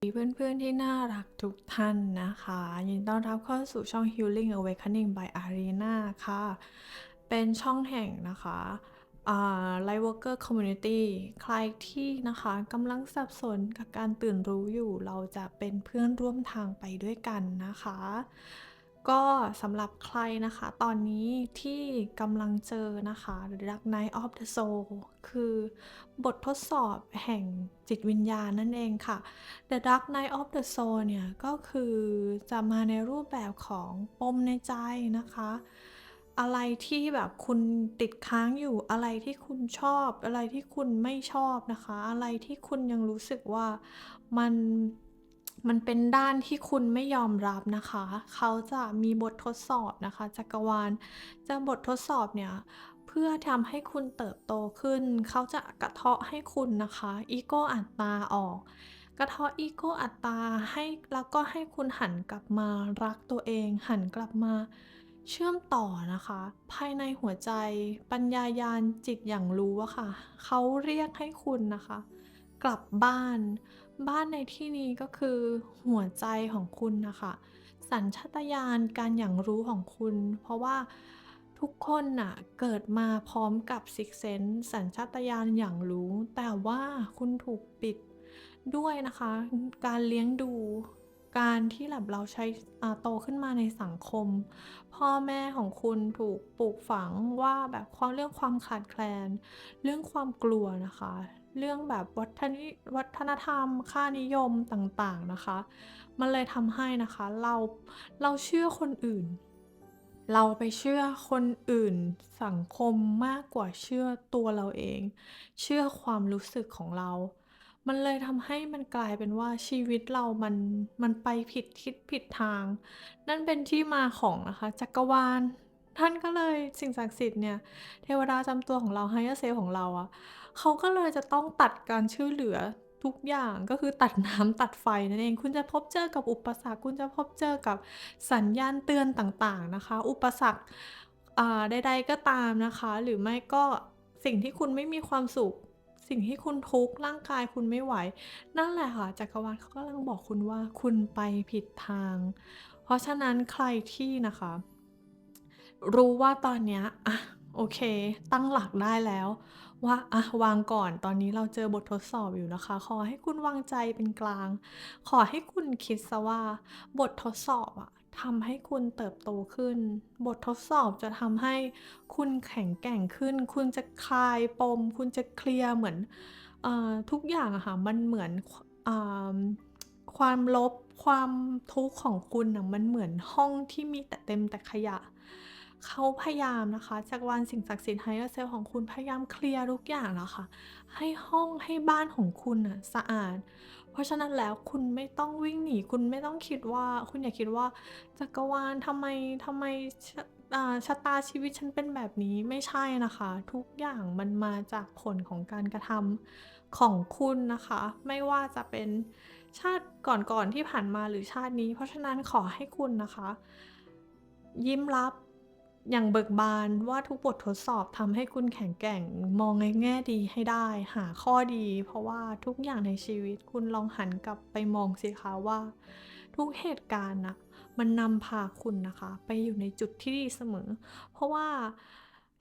เพื่อนๆที่น่ารักทุกท่านนะคะ ยินดีต้อนรับเข้าสู่ช่อง Healing Awakening by Arena ค่ะ เป็นช่องแห่งนะคะอ่า Light Worker Community ใครที่นะคะกำลังสับสนกับการตื่นรู้อยู่ เราจะเป็นเพื่อนร่วมทางไปด้วยกันนะคะ ก็สำหรับใครนะคะ ตอนนี้ที่กำลังเจอนะคะ The Dark Night of the Soul คือบททดสอบแห่งจิตวิญญาณนั่นเองค่ะ The Dark Night of the Soul เนี่ย ก็คือจะมาในรูปแบบของปมในใจนะคะ อะไรที่แบบคุณติดค้างอยู่อะไรที่คุณชอบ อะไรที่คุณไม่ชอบนะคะ อะไรที่คุณยังรู้สึกว่ามัน มันเป็นด้านที่คุณไม่ยอมรับนะคะ เขาจะมีบททดสอบนะคะ จักรวาลจะบททดสอบเนี่ยเพื่อทำให้คุณเติบโตขึ้น เขาจะกระเทาะให้คุณนะคะอีโกอัตตาออก กระเทาะอีโกอัตตาให้แล้วก็ให้คุณหันกลับมารักตัวเอง หันกลับมาเชื่อมต่อนะคะ ภายในหัวใจ ปัญญายาณจิตอย่างรู้อะค่ะ เขาเรียกให้คุณนะคะ กลับบ้าน บ้านในที่นี้ก็คือหัวใจของคุณนะคะสัญชาตญาณการอย่างรู้ของคุณ เพราะว่าทุกคนน่ะเกิดมาพร้อมกับ Sixth Sense สัญชาตญาณอย่างรู้ แต่ว่าคุณถูกปิดด้วยนะคะ การเลี้ยงดูการที่แบบเราใช้อ่าโตขึ้นมาในสังคม พ่อแม่ของคุณถูกปลูกฝังว่าแบบความเรื่องความขาดแคลน เรื่องความกลัวนะคะ เรื่องแบบวัฒนวัฒนธรรม ค่านิยมต่างๆนะคะ มันเลยทำให้นะคะเราเราเชื่อคนอื่น เราไปเชื่อคนอื่นสังคมมากกว่าเชื่อตัวเราเอง เชื่อความรู้สึกของเรา มันเลยทำให้มันกลายเป็นว่าชีวิตเรามันมันไปผิดทิศผิดทาง นั่นเป็นที่มาของนะคะจักรวาลท่านก็เลยสิ่งศักดิ์สิทธิ์เนี่ยเทวดาจำตัวของเรา Higher Self ของเราอะ เขาก็เลยจะต้องตัดการช่วยเหลือทุกอย่างก็คือตัดน้ำตัดไฟนั่นเอง คุณจะพบเจอกับอุปสรรค คุณจะพบเจอกับสัญญาณเตือนต่างๆนะคะ อุปสรรคอ่าใดๆก็ตามนะคะ หรือไม่ก็สิ่งที่คุณไม่มีความสุข สิ่งที่คุณทุกข์ร่างกายคุณไม่ไหว นั่นแหละค่ะจักรวาลเขากำลังบอกคุณว่าคุณไปผิดทาง เพราะฉะนั้นใครที่นะคะ รู้ว่าตอนเนี้ยอะโอเค ตั้งหลักได้แล้ว ว่าอะวางก่อนตอนนี้เราเจอบททดสอบอยู่นะคะ ขอให้คุณวางใจเป็นกลาง ขอให้คุณคิดเสียว่า บททดสอบอะทำให้คุณเติบโตขึ้น บททดสอบจะทำให้คุณแข็งแกร่งขึ้น คุณจะคลายปม คุณจะเคลียร์เหมือนอทุกอย่างอะค่ะมันเหมือนคอ่าความลบความทุกข์ของคุณนะมันเหมือนห้องที่มีแต่เต็มแต่ขยะ เขาพยายามนะคะจักรวาลสิ่งศักดิ์สิทธิ์ Higher Self ของคุณพยายามเคลียร์ทุกอย่างแล้วค่ะ ให้ห้องให้บ้านของคุณน่ะสะอาด เพราะฉะนั้นแล้วคุณไม่ต้องวิ่งหนี คุณไม่ต้องคิดว่า คุณอย่าคิดว่าจักรวาลทำไมทำไมชะตาชีวิตฉันเป็นแบบนี้ไม่ใช่นะคะ ทุกอย่างมันมาจากผลของการกระทำของคุณนะคะ ไม่ว่าจะเป็นชาติก่อนๆที่ผ่านมาหรือชาตินี้ เพราะฉะนั้นขอให้คุณนะคะ ยิ้มรับ อย่างเบิกบานว่าทุกบททดสอบทำให้คุณแข็งแกร่งมองในแง่ดีให้ได้ หาข้อดี เพราะว่าทุกอย่างในชีวิตคุณลองหันกลับไปมองสิคะว่า ทุกเหตุการณ์นะมันนำพาคุณนะคะ ไปอยู่ในจุดที่ดีเสมอ เพราะว่า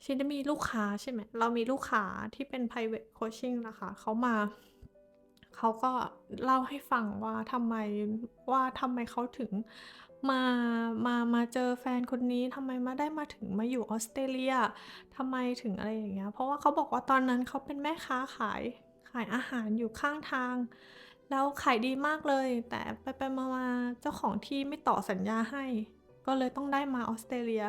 ฉันจะมีลูกค้าใช่ไหม เรามีลูกค้าที่เป็น Private Coaching นะคะเขามาเขาก็เล่าให้ฟังว่าทำไมว่าทำไมเขาถึง มามามาเจอแฟนคนนี้ทำไมมาได้มาถึงมาอยู่ออสเตรเลียทำไมถึงอะไรอย่างเงี้ยเพราะว่าเขาบอกว่าตอนนั้นเขาเป็นแม่ค้าขายขายอาหารอยู่ข้างทาง แล้วขายดีมากเลย แต่ไปๆมาๆเจ้าของที่ไม่ต่อสัญญาให้ ก็เลยต้องได้มาออสเตรเลีย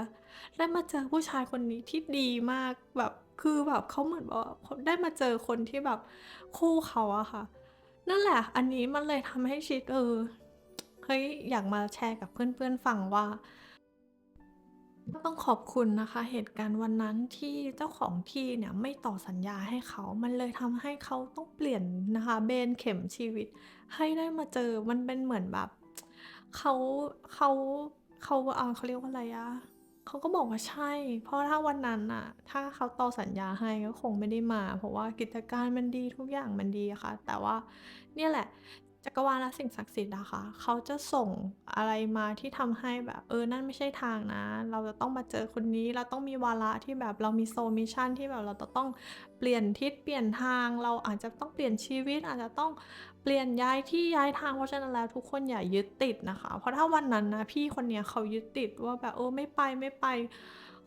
ได้มาเจอผู้ชายคนนี้ที่ดีมากแบบคือแบบเขาเหมือนบบว่าเขาได้มาเจอคนที่แบบคู่เขาอะค่ะ นั่นแหละอันนี้มันเลยทำให้ชิดเออ เฮ้ยอยากมาแชร์กับเพื่อนๆฟังว่า ต้องขอบคุณนะคะ เหตุการณ์วันนั้นที่เจ้าของที่เนี่ยไม่ต่อสัญญาให้เขา มันเลยทำให้เขาต้องเปลี่ยนนะคะ เบนเข็มชีวิต ให้ได้มาเจอมันเป็นเหมือนแบบเขาเขาเขาเอาเขาเรียกว่าอะไรอะเขาก็บอกว่าใช่ เพราะถ้าวันนั้นน่ะถ้าเขาต่อสัญญาให้ก็คงไม่ได้มา เพราะว่ากิจการมันดีทุกอย่างมันดีอะค่ะ แต่ว่าเนี่ยแหละ จักรวาลและสิ่งศักดิ์สิทธิ์อะคะเขาจะส่งอะไรมาที่ทำให้แบบเออนั่นไม่ใช่ทางนะ เราจะต้องมาเจอคนนี้เราต้องมีวาระที่แบบเรามี Soul Mission ที่แบบเราจะต้องเปลี่ยนทิศเปลี่ยนทาง เราอาจจะต้องเปลี่ยนชีวิต อาจจะต้องเปลี่ยนย้ายที่ย้ายทางเพราะฉะนั้นแล้วทุกคนอย่ายึดติดนะคะ เพราะถ้าวันนั้นนะพี่คนเนี้ยเขายึดติดว่าแบบเออไม่ไปไม่ไป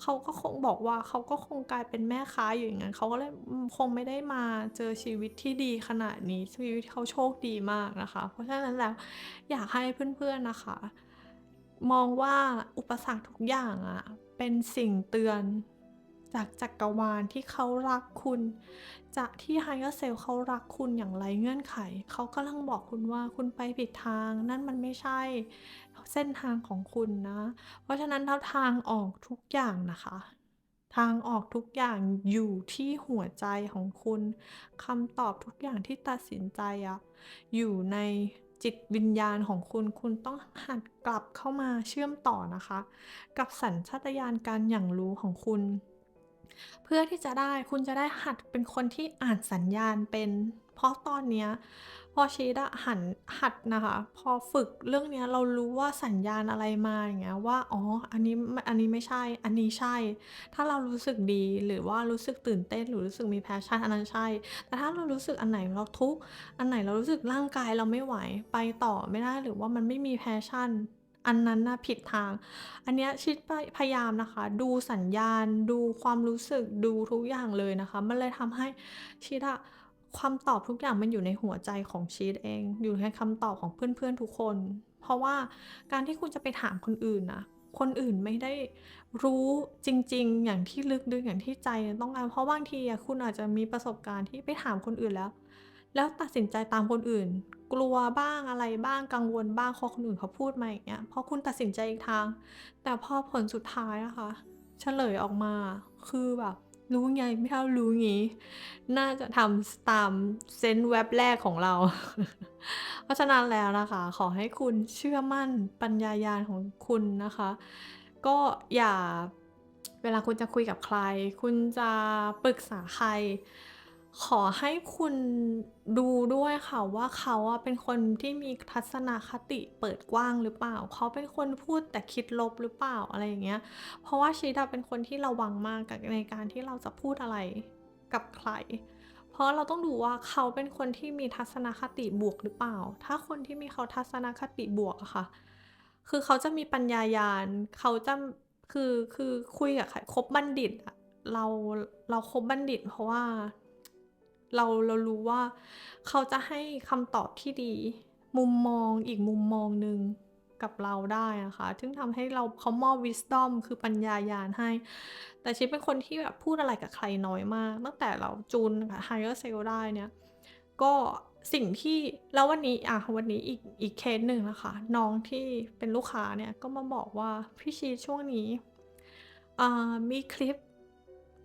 เขาก็คงบอกว่าเขาก็คงกลายเป็นแม่ค้าอยู่อย่างงั้นเขาก็เลยคงไม่ได้มาเจอชีวิตที่ดีขนาดนี้ชีวิตเขาโชคดีมากนะคะ เพราะฉะนั้นแล้วอยากให้เพื่อนๆนะคะ มองว่าอุปสรรคทุกอย่างอะเป็นสิ่งเตือนจากจักรวาลที่เขารักคุณ จากที่ Higher Self เขารักคุณอย่างไรเงื่อนไข เขากำลังบอกคุณว่าคุณไปผิดทาง นั่นมันไม่ใช่ เส้นทางของคุณนะ เพราะฉะนั้นแล้วทางออกทุกอย่างนะคะ ทางออกทุกอย่างอยู่ที่หัวใจของคุณคำตอบทุกอย่างที่ตัดสินใจอะอยู่ในจิตวิญญาณของคุณ คุณต้องหัดกลับเข้ามาเชื่อมต่อนะคะ กับสัญชาตญาณการหยั่งรู้ของคุณ เพื่อที่จะได้คุณจะได้หัดเป็นคนที่อ่านสัญญาณเป็น เพราะตอนเนี้ยพอชีวิตอะหันหัดนะคะ พอฝึกเรื่องเนี้ยเรารู้ว่าสัญญาณอะไรมาอย่างเงี้ยว่าอ๋ออันนี้อันนี้ไม่ใช่อันนี้ใช่ ถ้าเรารู้สึกดีหรือว่ารู้สึกตื่นเต้นหรือรู้สึกมี passion อันนั้นใช่ แต่ถ้าเรารู้สึกอันไหนเราทุกอันไหนเรารู้สึกร่างกายเราไม่ไหวไปต่อไม่ได้หรือว่ามันไม่มี passion อันนั้นนะผิดทาง อันเนี้ยชีวิตพยายามนะคะ ดูสัญญาณ ดูความรู้สึกดูทุกอย่างเลยนะคะ มันเลยทำให้ชีวิตอะ ความตอบทุกอย่างมันอยู่ในหัวใจของชีตเอง อยู่ในคำตอบของเพื่อนๆทุกคน เพราะว่าการที่คุณจะไปถามคนอื่นนะคนอื่นไม่ได้รู้จริง ๆ อย่างที่ลึกๆอย่างที่ใจต้องการเพราะบางทีคุณอาจจะมีประสบการณ์ที่ไปถามคนอื่นแล้ว แล้วตัดสินใจตามคนอื่น กลัวบ้างอะไรบ้างกังวลบ้างเพราะคนอื่นเขาพูดมาอย่างเงี้ยเพราะคุณตัดสินใจอีกทาง แต่พอผลสุดท้ายอะค่ะเฉลยออกมาคือแบบ รู้ไงถ้ารู้งี้ น่าจะทำตามเซนส์แว็บแรกของเรา เพราะฉะนั้นแล้วนะคะ ขอให้คุณเชื่อมั่นปัญญายาณของคุณนะคะ ก็อย่าเวลาคุณจะคุยกับใคร คุณจะปรึกษาใคร ขอให้คุณดูด้วยค่ะว่าเขาเป็นคนที่มีทัศนคติเปิดกว้างหรือเปล่า เขาเป็นคนพูดแต่คิดลบหรือเปล่าอะไรอย่างเงี้ย เพราะว่าชีวิตอะเป็นคนที่ระวังมากกับในการที่เราจะพูดอะไรกับใคร เพราะเราต้องดูว่าเขาเป็นคนที่มีทัศนคติบวกหรือเปล่า ถ้าคนที่มีเขาทัศนคติบวกอะค่ะ คือเขาจะมีปัญญาญาณเขาจะคือคือคุยกับใครคบบัณฑิตอะเราเราคบบัณฑิต เพราะว่า เราเรารู้ว่าเขาจะให้คำตอบที่ดี มุมมองอีกมุมมองหนึ่งกับเราได้นะคะซึ่งทำให้เราเขามอบ wisdom คือปัญญาญาณให้ แต่ชีวิตเป็นคนที่แบบพูดอะไรกับใครน้อยมาก ตั้งแต่เราจูนกับ Higher Self ได้เนี่ย ก็สิ่งที่แล้ววันนี้อะวันนี้อีกอีกเคสหนึ่งนะคะ น้องที่เป็นลูกค้าเนี่ยก็มาบอกว่า"พี่ชีช่วงนี้มีคลิป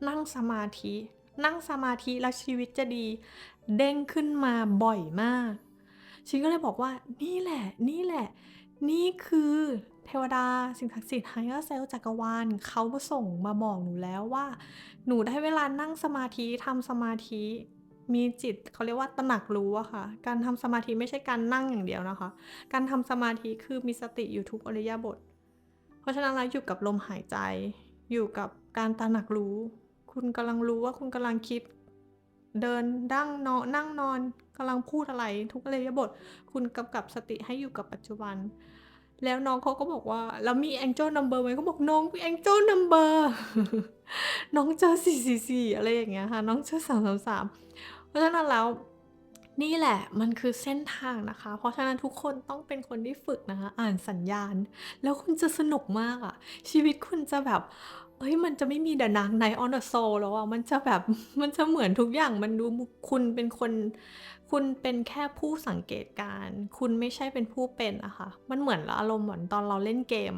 นั่งสมาธิ นั่งสมาธิแล้วชีวิตจะดี"เด้งขึ้นมาบ่อยมากชีก็เลยบอกว่า"นี่แหละ นี่แหละ นี่คือเทวดาสิ่งศักดิ์สิทธิ์ Higher Self จักรวาลเขาส่งมาบอกหนูแล้วว่า หนูได้เวลานั่งสมาธิทำสมาธิมีจิต"เขาเรียกว่าตระหนักรู้อะค่ะ การทำสมาธิไม่ใช่การนั่งอย่างเดียวนะคะ การทำสมาธิคือมีสติอยู่ทุกอริยบถเพราะฉะนั้นแล้วอยู่กับลมหายใจ อยู่กับการตระหนักรู้ คุณกำลังรู้ว่าคุณกำลังคิด เดินดั้งนอนนั่งนอนกำลังพูดอะไร ทุกอิริยบถคุณกำกับสติให้อยู่กับปัจจุบัน แล้วน้องเขาก็บอกว่า"แล้วมี Angel Number ไหม?"ก็บอก"น้องมี Angel Number" น้องเจอ444อะไรอย่างเงี้ยค่ะ น้องเจอ333เพราะฉะนั้นแล้วนี่แหละมันคือเส้นทางนะคะ เพราะฉะนั้นทุกคนต้องเป็นคนที่ฝึกนะคะ อ่านสัญญาณ แล้วคุณจะสนุกมากอะชีวิตคุณจะแบบ เฮ้ยมันจะไม่มี The Dark Night of the Soul แล้วอะมันจะแบบมันจะเหมือนทุกอย่างมันดูคุณเป็นคน คุณเป็นแค่ผู้สังเกตการ คุณไม่ใช่เป็นผู้เป็นอะคะ มันเหมือนอารมณ์เหมือนตอนเราเล่นเกม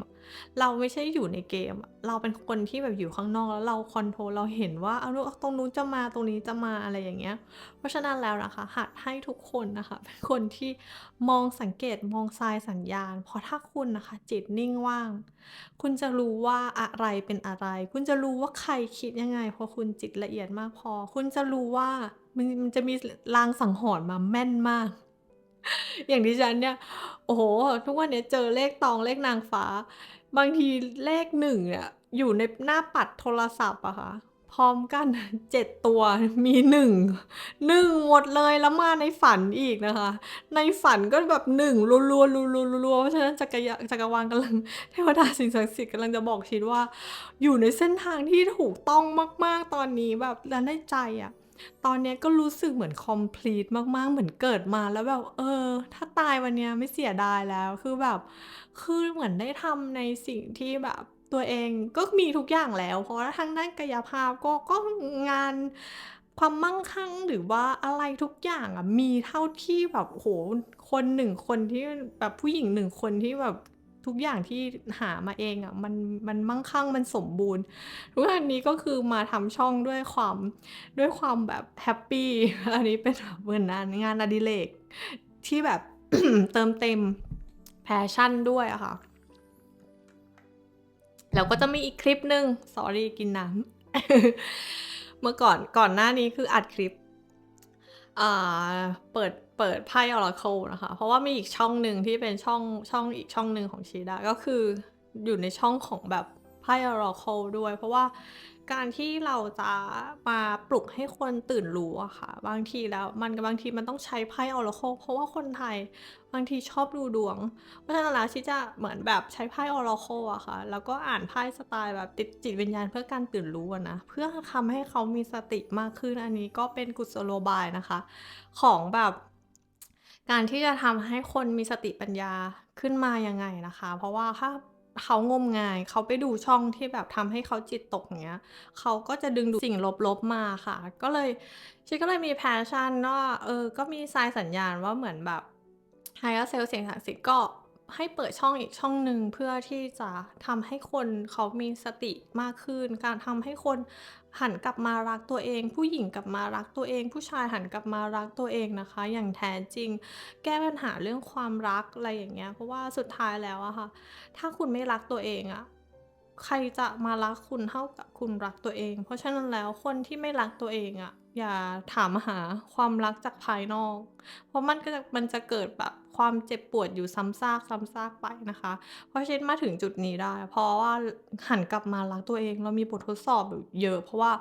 เราไม่ใช่อยู่ในเกม เราเป็นคนที่แบบอยู่ข้างนอกแล้วเราคอนโทรลเราเห็นว่าอาตรงนู้นจะมาตรงนี้จะมาอะไรอย่างเงี้ย เพราะฉะนั้นแล้วนะคะ หัดให้ทุกคนนะคะ เป็นคนที่มองสังเกตมองทรายสัญญาณ เพราะถ้าคุณนะคะ จิตนิ่งว่าง คุณจะรู้ว่าอะไรเป็นอะไร คุณจะรู้ว่าใครคิดยังไงเพราะคุณจิตละเอียดมากพอ คุณจะรู้ว่า มันมันจะมีลางสังหรณ์มาแม่นมาก อย่างดิฉันเนี่ย โอ้โฮทุกวันเนี้ยเจอเลขตองเลขนางฟ้า บางทีเลข1อะอยู่ในหน้าปัดโทรศัพท์อะค่ะ พร้อมกัน7ตัวมี1 1หนึ่งหมดเลยแล้วมาในฝันอีกนะคะ ในฝันก็แบบ1รัวๆๆๆๆเพราะฉะนั้นจักรยจักรวาลกำลังเทวดาสิ่งศักดิ์สิทธิ์กำลังจะบอกชิดว่า อยู่ในเส้นทางที่ถูกต้องมาก ๆตอนนี้แบบแล้วในใจอะ ตอนนี้ก็รู้สึกเหมือนคอมพลีตมากๆ เหมือนเกิดมาแล้วแบบ เออ ถ้าตายวันนี้ไม่เสียดายแล้ว คือแบบ คือเหมือนได้ทำในสิ่งที่แบบตัวเองก็มีทุกอย่างแล้ว เพราะว่าทางด้านกายภาพก็ก็งานความมั่งคั่งหรือว่าอะไรทุกอย่างอะมีเท่าที่แบบโอ้โฮคน1คนที่แบบผู้หญิง1คนที่แบบ ทุกอย่างที่หามาเองอะมันมันมั่งคั่งมันสมบูรณ์ ทุกวันนี้ก็คือมาทำช่องด้วยความด้วยความแบบแฮปปี้อันนี้เป็นเหมือนงานงานอดิเรกที่แบบ เติมเต็ม passion ด้วยอะค่ะ แล้วก็จะมีอีกคลิปหนึ่ง sorry กินน้ำเมื่อก่อนก่อนหน้านี้คืออัดคลิปอ่าเปิด เปิดไพ่ Oracle นะคะ เพราะว่ามีอีกช่องหนึ่งที่เป็นช่องช่องอีกช่องหนึ่งของชีดาก็คืออยู่ในช่องของแบบไพ่ Oracle ด้วย เพราะว่าการที่เราจะมาปลุกให้คนตื่นรู้อะค่ะ บางทีแล้วมันบางทีมันต้องใช้ไพ่ Oracle เพราะว่าคนไทยบางทีชอบดูดวง เพราะฉะนั้นแล้วชีจะเหมือนแบบใช้ไพ่ Oracle อะค่ะ แล้วก็อ่านไพ่สไตล์แบบติดจิตวิญญาณเพื่อการตื่นรู้นะ เพื่อทำให้เขามีสติมากขึ้นอันนี้ก็เป็นกุศโลบายนะคะ ของแบบ การที่จะทำให้คนมีสติปัญญาขึ้นมายังไงนะคะ เพราะว่าถ้าเขางมงายเขาไปดูช่องที่แบบทำให้เขาจิตตกเนี้ยเขาก็จะดึงดูสิ่งลบๆมาค่ะ ก็เลยชิก็เลยมีแพชชั่นว่าเออก็มีทรายสัญญาณว่าเหมือนแบบไฮเออร์เซลเสียงศักดิ์สิทธิ์ก็ ให้เปิดช่องอีกช่องหนึ่งเพื่อที่จะทำให้คนเขามีสติมากขึ้น การทำให้คนหันกลับมารักตัวเอง ผู้หญิงกลับมารักตัวเอง ผู้ชายหันกลับมารักตัวเองนะคะ อย่างแท้จริง แก้ปัญหาเรื่องความรักอะไรอย่างเงี้ยเพราะว่าสุดท้ายแล้วอะค่ะ ถ้าคุณไม่รักตัวเองอะใครจะมารักคุณเท่ากับคุณรักตัวเอง เพราะฉะนั้นแล้วคนที่ไม่รักตัวเองอะอย่าถามหาความรักจากภายนอก เพราะมันก็จะมันจะเกิดแบบ ความเจ็บปวดอยู่ซ้ำซากซ้ำซากไปนะคะ เพราะชีมาถึงจุดนี้ได้ เพราะว่าหันกลับมารักตัวเอง เรามีบททดสอบอยู่เยอะ เพราะว่า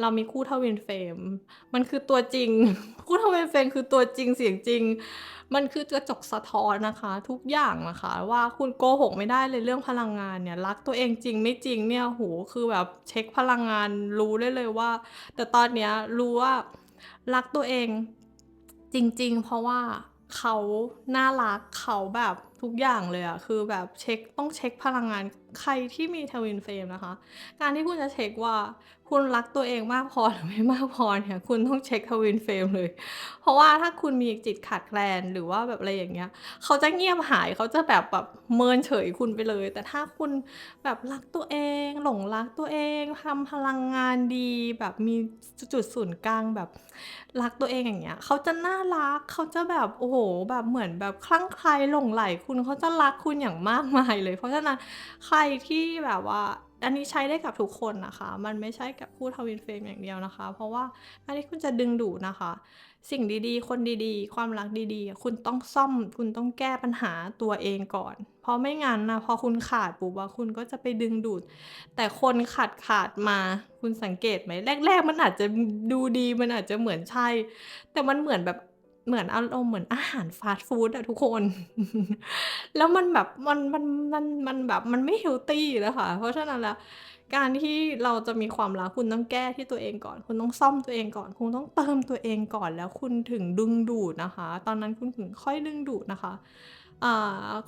เรามีคู่ Twin Flame มันคือตัวจริง คู่ Twin Flame คือตัวจริงเสียงจริง มันคือกระจกสะท้อนนะคะ ทุกอย่างนะคะ ว่าคุณโกหกไม่ได้เลยเรื่องพลังงานเนี่ยรักตัวเองจริงไม่จริงเนี่ยโอ้โฮคือแบบเช็กพลังงานรู้ได้เลยว่า แต่ตอนเนี้ยรู้ว่ารักตัวเองจริง ๆ เพราะว่า เขาน่ารักเขาแบบ ทุกอย่างเลยอะคือแบบเช็กต้องเช็กพลังงานใครที่มี Twin Flame นะคะ การที่คุณจะเช็กว่าคุณรักตัวเองมากพอหรือไม่มากพอเนี่ยคุณต้องเช็ก Twin Flame เลย เพราะว่าถ้าคุณมีจิตขาดแคลนหรือว่าแบบอะไรอย่างเงี้ย เขาจะเงียบหายเขาจะแบบแบบเมินเฉยคุณไปเลย แต่ถ้าคุณแบบรักตัวเอง หลงรักตัวเองทำพลังงานดี แบบมีจุดศูนย์กลางแบบรักตัวเองอย่างเงี้ยเขาจะน่ารักเขาจะแบบโอ้โฮแบบเหมือนแบบคลั่งไคล้หลงใหลคุณณเขาจะรักคุณอย่างมากมายเลย เพราะฉะนั้นใครที่แบบว่า อันนี้ใช้ได้กับทุกคนนะคะ มันไม่ใช่กับคู่ Twin Flame อย่างเดียวนะคะ เพราะว่าการที่คุณจะดึงดูดนะคะ สิ่งดีๆ คนดีๆ ความรักดีๆ คุณต้องซ่อม คุณต้องแก้ปัญหาตัวเองก่อน เพราะไม่งั้นนะพอคุณขาดปุ๊บอะคุณก็จะไปดึงดูด แต่คนขาดๆมาคุณสังเกตไหมแรก ๆ มันอาจจะดูดีมันอาจจะเหมือนใช่ แต่มันเหมือนแบบ เหมือนอารมณ์เหมือนอาหารฟาสต์ฟู้ดอะทุกคน แล้วมันแบบมันมันมันมันแบบมันไม่เฮลทีนะคะเพราะฉะนั้นแล้วการที่เราจะมีความรักคุณต้องแก้ที่ตัวเองก่อน คุณต้องซ่อมตัวเองก่อน คุณต้องเติมตัวเองก่อนแล้วคุณถึงดึงดูดนะคะ ตอนนั้นคุณถึงค่อยดึงดูดนะคะ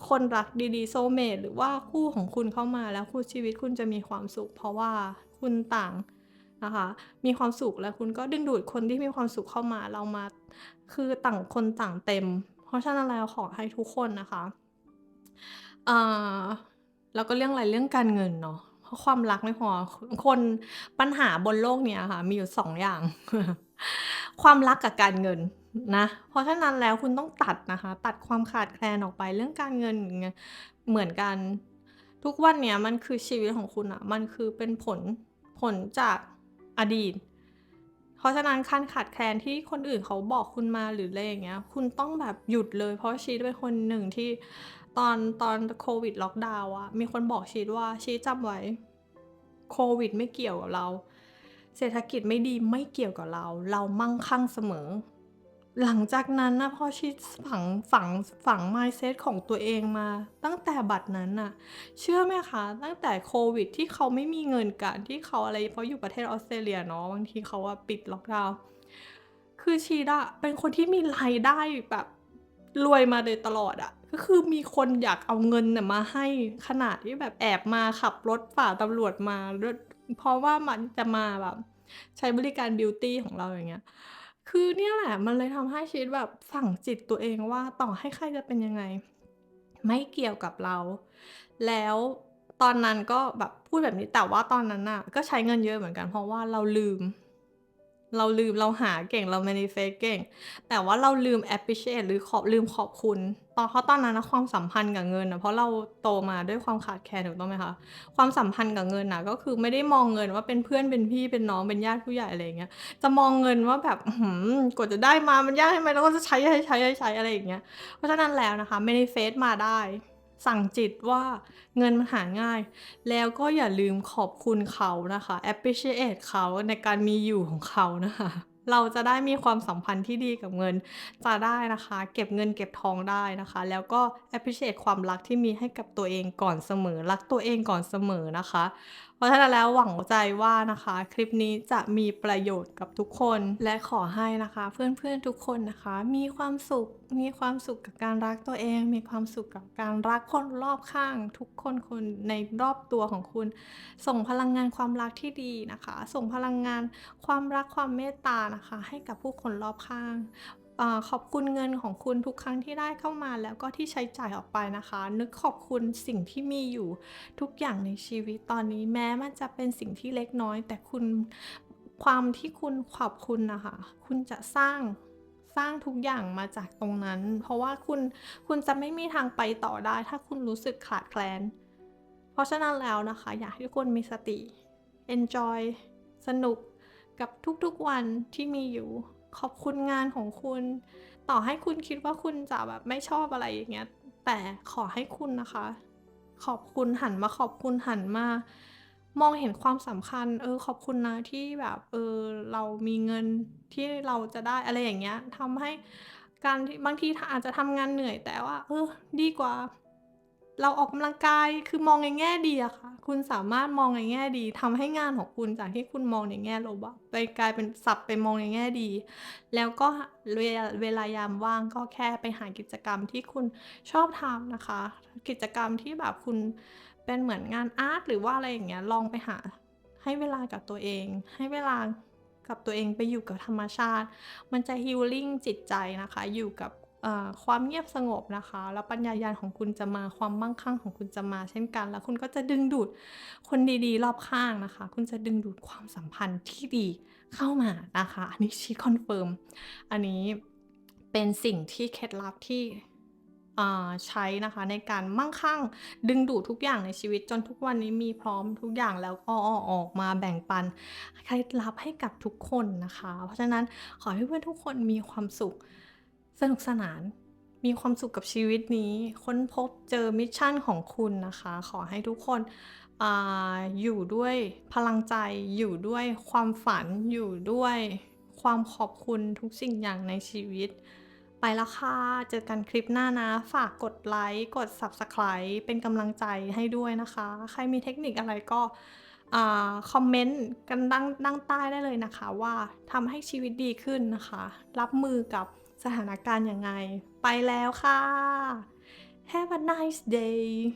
คนรักดีๆ soulmate หรือว่าคู่ของคุณเข้ามาแล้วคู่ชีวิตคุณจะมีความสุข เพราะว่าคุณต่างนะคะมีความสุขและคุณก็ดึงดูดคนที่มีความสุขเข้ามาเรามา คือต่างคนต่างเต็ม เพราะฉะนั้นแล้วขอให้ทุกคนนะคะอ่าแล้วก็เรื่องอะไรเรื่องการเงินเนาะเพราะความรักไม่พอคนปัญหาบนโลกเนี้ยค่ะ มีอยู่2องอย่าง ความรักกับการเงินนะเพราะฉะนั้นแล้วคุณต้องตัดนะคะ ตัดความขาดแคลนออกไปเรื่องการเงินอย่างเงี้ยเหมือนกัน ทุกวันเนี้ยมันคือชีวิตของคุณน่ะมันคือเป็นผลผลจากอดีต ราะฉะนั้นการขาดแคลนที่คนอื่นเขาบอกคุณมาหรืออะไรอย่างเงี้ย คุณต้องแบบหยุดเลย เพราะชีเป็นคนหนึ่งที่ตอนตอนโควิดล็อกดาวน์อะมีคนบอกชีว่าชีจำไว้โควิดไม่เกี่ยวกับเรา เศรษฐกิจไม่ดีไม่เกี่ยวกับเรา เรามั่งคั่งเสมอ หลังจากนั้นนะพอชีฝังฝังฝัง mindset ของตัวเองมา ตั้งแต่บัดนั้นน่ะ เชื่อไหมคะ ตั้งแต่โควิด ที่เขาไม่มีเงินกันที่เขาอะไรเพราะอยู่ประเทศออสเตรเลียเนาะบางทีเขาอะปิดล็อกดาวน์คือชีดอะเป็นคนที่มีรายได้แบบรวยมาโดยตลอดอะก็คือมีคนอยากเอาเงินน่ะมาให้ขนาดที่แบบแอบมาขับรถฝ่าตำรวจมาเพราะว่ามันจะมาแบบใช้บริการบิวตี้ของเราอย่างเงี้ย คือเนี่ยแหละมันเลยทำให้ชีวิตแบบฝังจิตตัวเองว่าต่อให้ใครจะเป็นยังไง ไม่เกี่ยวกับเรา แล้วตอนนั้นก็แบบพูดแบบนี้แต่ว่าตอนนั้นน่ะก็ใช้เงินเยอะเหมือนกันเพราะว่าเราลืม เราลืมเราหาเก่งเรา manifest เก่ง แต่ว่าเราลืม appreciate หรือขอบลืมขอบคุณตอนเพราะตอนนั้นนะความสัมพันธ์กับเงินนะเพราะเราโตมาด้วยความขาดแคลนถูกต้องไหมคะความสัมพันธ์กับเงินน่ะก็คือไม่ได้มองเงินว่าเป็นเพื่อนเป็นพี่เป็นน้องเป็นญาติผู้ใหญ่อะไรเงี้ยจะมองเงินว่าแบบอื้อฮือกว่าจะได้มามันยากใช่ไหมเราก็จะใช้ใช้ใช้ใช้ใช้อะไรอย่างเงี้ยเพราะฉะนั้นแล้วนะคะ manifest มาได้ สั่งจิตว่าเงินมันหาง่าย แล้วก็อย่าลืมขอบคุณเขานะคะ appreciate เขาในการมีอยู่ของเขานะคะ เราจะได้มีความสัมพันธ์ที่ดีกับเงิน จะได้นะคะ เก็บเงินเก็บทองได้นะคะ แล้วก็ appreciate ความรักที่มีให้กับตัวเองก่อนเสมอ รักตัวเองก่อนเสมอนะคะ ราะฉะนั้นแล้วหวังใจว่านะคะ คลิปนี้จะมีประโยชน์กับทุกคน และขอให้นะคะ เพื่อนๆทุกคนนะคะ มีความสุขมีความสุขกับการรักตัวเอง มีความสุขกับการรักคนรอบข้าง ทุกคนคนในรอบตัวของคุณ ส่งพลังงานความรักที่ดีนะคะ ส่งพลังงานความรักความเมตตานะคะ ให้กับผู้คนรอบข้าง ขอบคุณเงินของคุณทุกครั้งที่ได้เข้ามาแล้วก็ที่ใช้จ่ายออกไปนะคะ นึกขอบคุณสิ่งที่มีอยู่ทุกอย่างในชีวิตตอนนี้แม้มันจะเป็นสิ่งที่เล็กน้อย แต่คุณความที่คุณขอบคุณนะคะ คุณจะสร้างสร้างทุกอย่างมาจากตรงนั้น เพราะว่าคุณคุณจะไม่มีทางไปต่อได้ ถ้าคุณรู้สึกขาดแคลน เพราะฉะนั้นแล้วนะคะ อยากให้ทุกคนมีสติ enjoy สนุกกับทุกๆวันที่มีอยู่ ขอบคุณงานของคุณ ต่อให้คุณคิดว่าคุณจะแบบไม่ชอบอะไรอย่างเงี้ย แต่ขอให้คุณนะคะ ขอบคุณหันมาขอบคุณหันมามองเห็นความสำคัญ เออ ขอบคุณนะที่แบบเออเรามีเงินที่เราจะได้อะไรอย่างเงี้ยทำให้การที่บางทีอาจจะทำงานเหนื่อยแต่ว่า เออ ดีกว่า เราออกกำลังกายคือมองในแง่ดีอะค่ะ คุณสามารถมองในแง่ดีทำให้งานของคุณจากที่คุณมองในแง่ลบอะไปกลายเป็นสับไปมองในแง่ดี แล้วก็เวลาเวลายามว่างก็แค่ไปหากิจกรรมที่คุณชอบทำนะคะ กิจกรรมที่แบบคุณเป็นเหมือนงานอาร์ตหรือว่าอะไรอย่างเงี้ยลองไปหาให้เวลากับตัวเอง ให้เวลากับตัวเองไปอยู่กับธรรมชาติ มันจะฮีลลิ่งจิตใจนะคะ อยู่กับ ความเงียบสงบนะคะ แล้วปัญญายาณของคุณจะมาความมั่งคั่งของคุณจะมา เช่นกัน แล้วคุณก็จะดึงดูดคนดีๆ รอบข้างนะคะ คุณจะดึงดูดความสัมพันธ์ที่ดีเข้ามานะคะ อันนี้ชี้คอนเฟิร์มอันนี้เป็นสิ่งที่เคล็ดลับที่ใช้นะคะในการมั่งคั่งดึงดูดทุกอย่างในชีวิตจนทุกวันนี้มีพร้อมทุกอย่างแล้วก็ออกมาแบ่งปันเคล็ดลับให้กับทุกคนนะคะ เพราะฉะนั้นขอให้เพื่อนทุกคนมีความสุข สนุกสนาน มีความสุขกับชีวิตนี้ ค้นพบเจอมิชชั่นของคุณนะคะ ขอให้ทุกคนออยู่ด้วยพลังใจ อยู่ด้วยความฝัน อยู่ด้วยความขอบคุณทุกสิ่งอย่างในชีวิต ไปล้วค่ะ เจอกันคลิปหน้านะ ฝากกดไลค์ กด Subscribe เป็นกำลังใจให้ด้วยนะคะ ใครมีเทคนิคอะไรก็คอมเมนต์กันดังดังใต้ได้เลยนะคะ ว่าทำให้ชีวิตดีขึ้นนะคะ รับมือกับ สถานการณ์ยังไง ไปแล้วค่ะ Have a nice day